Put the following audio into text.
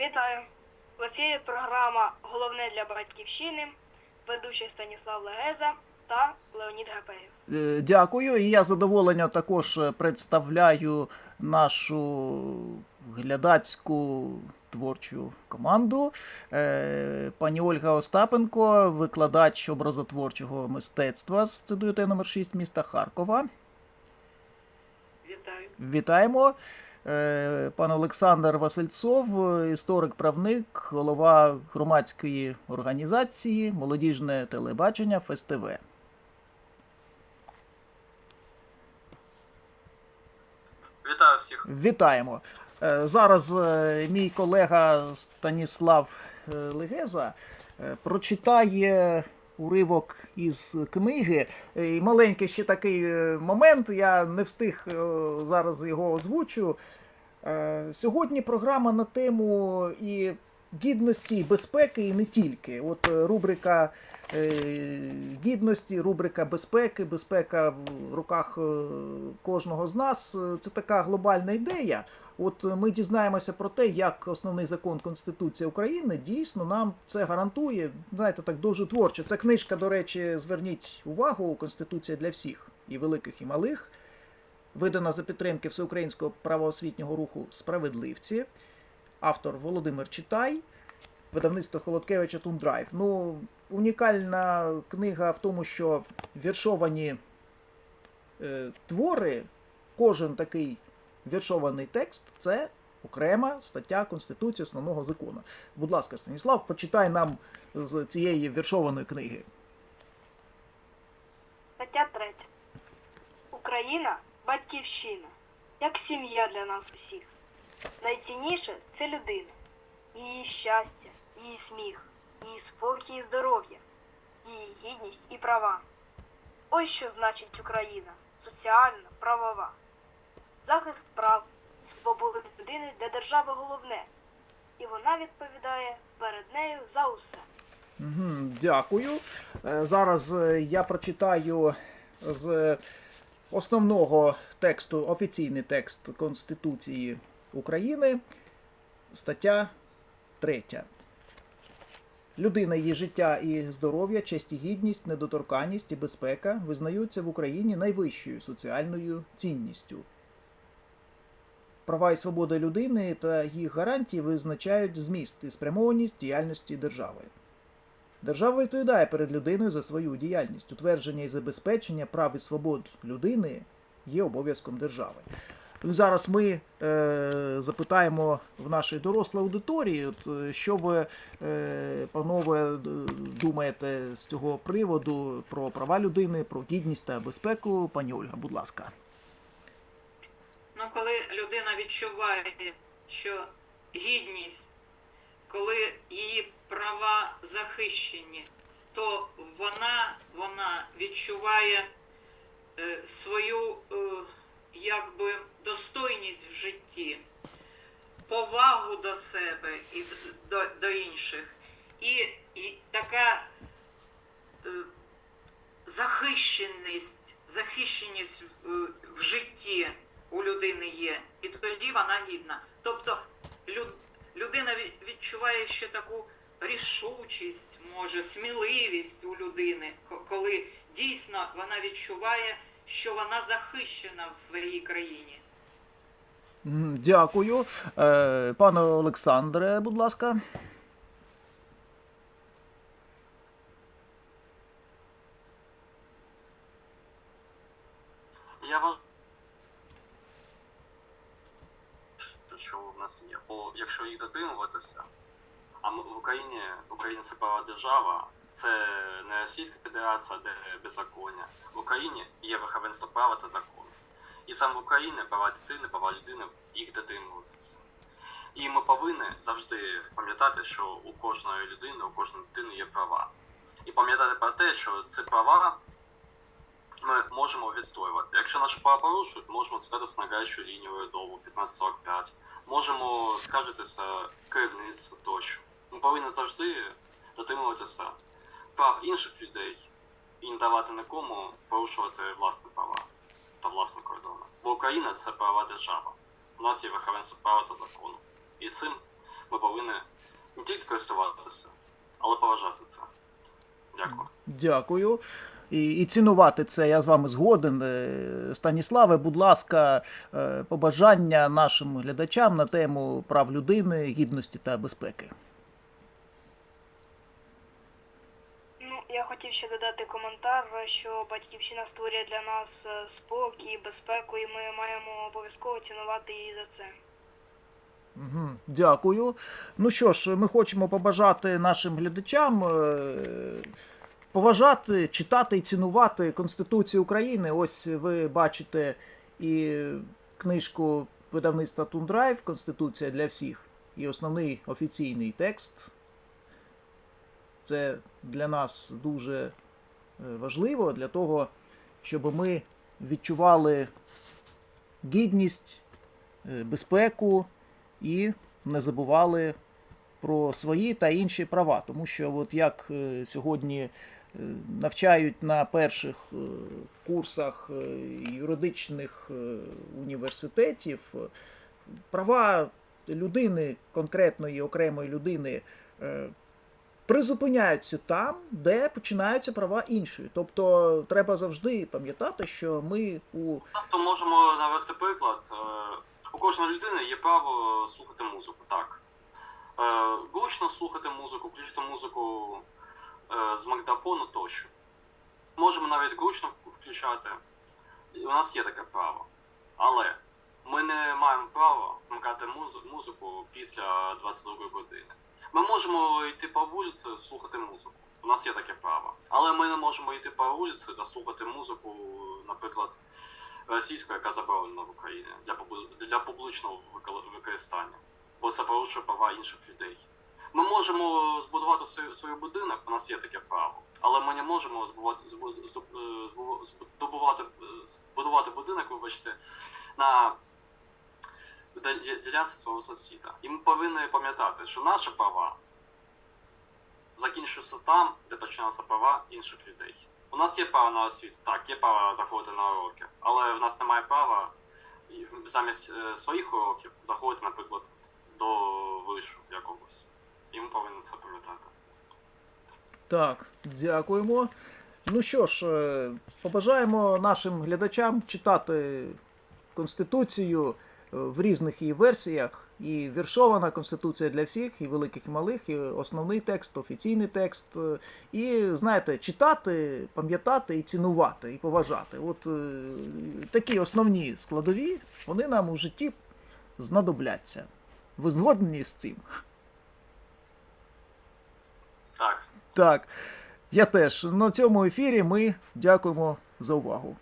Вітаю! В ефірі програма Головне для батьківщини, ведучий Станіслав Легеза та Леонід Гапеєв. Е, Дякую. І я з задоволенням також е, представляю нашу глядацьку творчу команду. Е, Пані Ольга Остапенко, викладач образотворчого мистецтва з ЦДУТ номер 6 міста Харкова. Вітаю. Вітаємо. Е, Пан Олександр Васильцов, е, історик-правник, голова громадської організації Молодіжне телебачення ФСТВ. Вітаю всіх. Вітаємо. Е, Зараз е, мій колега Станіслав Легеза прочитає уривок із книги. І маленький ще такий е, момент, я не встиг е, зараз його озвучу. Е, Сьогодні програма на тему і гідності, і безпеки, і не тільки. От рубрика гідності, рубрика безпеки, безпека в руках кожного з нас. Це така глобальна ідея. От ми дізнаємося про те, як основний закон Конституції України дійсно нам це гарантує. Знаєте, так дуже творче. Ця книжка, до речі, зверніть увагу, Конституція для всіх, і великих, і малих. Видана за підтримки Всеукраїнського правоосвітнього руху Справедливці. Автор Володимир Читай, видавництво Холодкевича Тундрайв. Ну, унікальна книга в тому, що віршовані е, твори, кожен такий віршований текст це окрема стаття Конституції основного закону. Будь ласка, Станіслав, почитай нам з цієї віршованої книги. Стаття 3. Україна батьківщина, як сім'я для нас усіх. Найцінніше це людина, її щастя, її сміх, її спокій і здоров'я, її гідність і права. Ось що значить Україна соціальна, правова. Захист прав, свободи людини для держави головне, і вона відповідає перед нею за усе. Дякую. Е, Зараз е, я прочитаю з основного тексту, офіційний текст Конституції України, стаття 3. Людина, її життя і здоров'я, честь і гідність, недоторканність і безпека визнаються в Україні найвищою соціальною цінністю. Права і свободи людини та їх гарантії визначають зміст і спрямованість діяльності держави. Держава відповідає перед людиною за свою діяльність. Утвердження і забезпечення прав і свобод людини є обов'язком держави. Ну, Зараз ми е, запитаємо в нашій дорослій аудиторії, от, е, що ви, е, панове, думаєте з цього приводу про права людини, про гідність та безпеку. Пані Ольга, будь ласка. Коли людина відчуває, що гідність, коли її права захищені, то вона, вона відчуває е, свою е, якби достойність в житті, повагу до себе і до, до інших. І, і така е, захищеність, захищеність е, в житті у людини є, і тоді вона гідна. Тобто людина відчуває ще таку рішучість, може, сміливість у людини, коли дійсно вона відчуває, що вона захищена в своїй країні. Дякую. Е, Пане Олександре, будь ласка. Я вважаю, що в нас є. Бо якщо їх дотримуватися, а ми в Україні Україна це права держава, це не Російська Федерація, де беззаконня. В Україні є верховенство права та закону. І саме в Україні права дитини, права людини їх дотримуватися. І ми повинні завжди пам'ятати, що у кожної людини, у кожної дитини є права. І пам'ятати про те, що ці права ми можемо відстоювати. Якщо наші права порушують, можемо звертатися на гарячу лінію урядову 1545, можемо скаржитися керівництву тощо. Ми повинні завжди дотримуватися прав інших людей і не давати нікому порушувати власні права та власні кордони. Бо Україна це права держава. У нас є верховенство права та закону. І цим ми повинні не тільки користуватися, але поважати це. Дякую. Дякую. І, і цінувати це я з вами згоден. Е, Станіславе, будь ласка, е, побажання нашим глядачам на тему прав людини, гідності та безпеки. Ну, я хотів ще додати коментар, що батьківщина створює для нас е, спокій, безпеку, і ми маємо обов'язково цінувати її за це. Угу, дякую. Ну що ж, ми хочемо побажати нашим глядачам поважати, читати і цінувати Конституцію України. Ось ви бачите і книжку видавництва Тундрайв Конституція для всіх, і основний офіційний текст. Це для нас дуже е, важливо для того, щоб ми відчували гідність, е, безпеку і не забували про свої та інші права. Тому що, от як е, сьогодні навчають на перших е, курсах е, юридичних е, університетів, права людини, конкретної окремої людини. Призупиняються там, де починаються права іншої. Тобто треба завжди пам'ятати, що ми у Тобто можемо навести приклад. У кожної людини є право слухати музику, так. Гучно слухати музику, включити музику з магнітофону тощо. Можемо навіть гучно включати. І у нас є таке право. Але ми не маємо права вмикати муз- музику після 22 години. Ми можемо йти по вулиці, слухати музику. У нас є таке право. Але ми не можемо йти по вулиці та слухати музику, наприклад, російською, яка заборонена в Україні для, для публічного використання, бо це порушує права інших людей. Ми можемо збудувати свій, будинок, у нас є таке право, але ми не можемо збувати, збу- здоб- е, е, збудувати будинок, вибачте, на ділянці свого сусіда. І ми повинні пам'ятати, що наші права закінчуються там, де починаються права інших людей. У нас є право на освіту, так, є право заходити на уроки, але в нас немає права замість е, своїх уроків заходити, наприклад, до вишу якогось. І ми повинні це пам'ятати. Так, дякуємо. Ну що ж, е, побажаємо нашим глядачам читати Конституцію е, в різних її версіях. І віршована Конституція для всіх, і великих, і малих, і основний текст, офіційний текст. е, І знаєте, читати, пам'ятати і цінувати, і поважати. От такі основні складові, вони нам у житті знадобляться. Ви згодні з цим? Так. Так, я теж. На цьому ефірі ми дякуємо за увагу.